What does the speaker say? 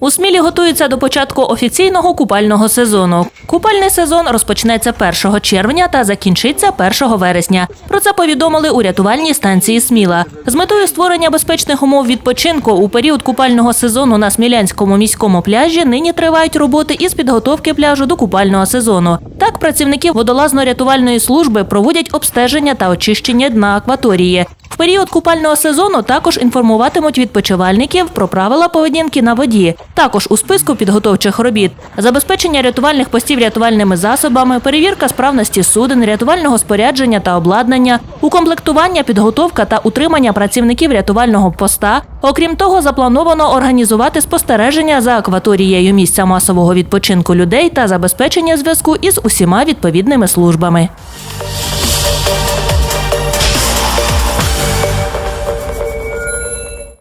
У Смілі готуються до початку офіційного купального сезону. Купальний сезон розпочнеться 1 червня та закінчиться 1 вересня. Про це повідомили у рятувальній станції Сміла. З метою створення безпечних умов відпочинку у період купального сезону на Смілянському міському пляжі нині тривають роботи із підготовки пляжу до купального сезону. Так, працівники водолазно-рятувальної служби проводять обстеження та очищення дна акваторії. Період купального сезону також інформуватимуть відпочивальників про правила поведінки на воді. Також у списку підготовчих робіт забезпечення рятувальних постів рятувальними засобами, перевірка справності суден, рятувального спорядження та обладнання, укомплектування, підготовка та утримання працівників рятувального поста. Окрім того, заплановано організувати спостереження за акваторією місця масового відпочинку людей та забезпечення зв'язку із усіма відповідними службами.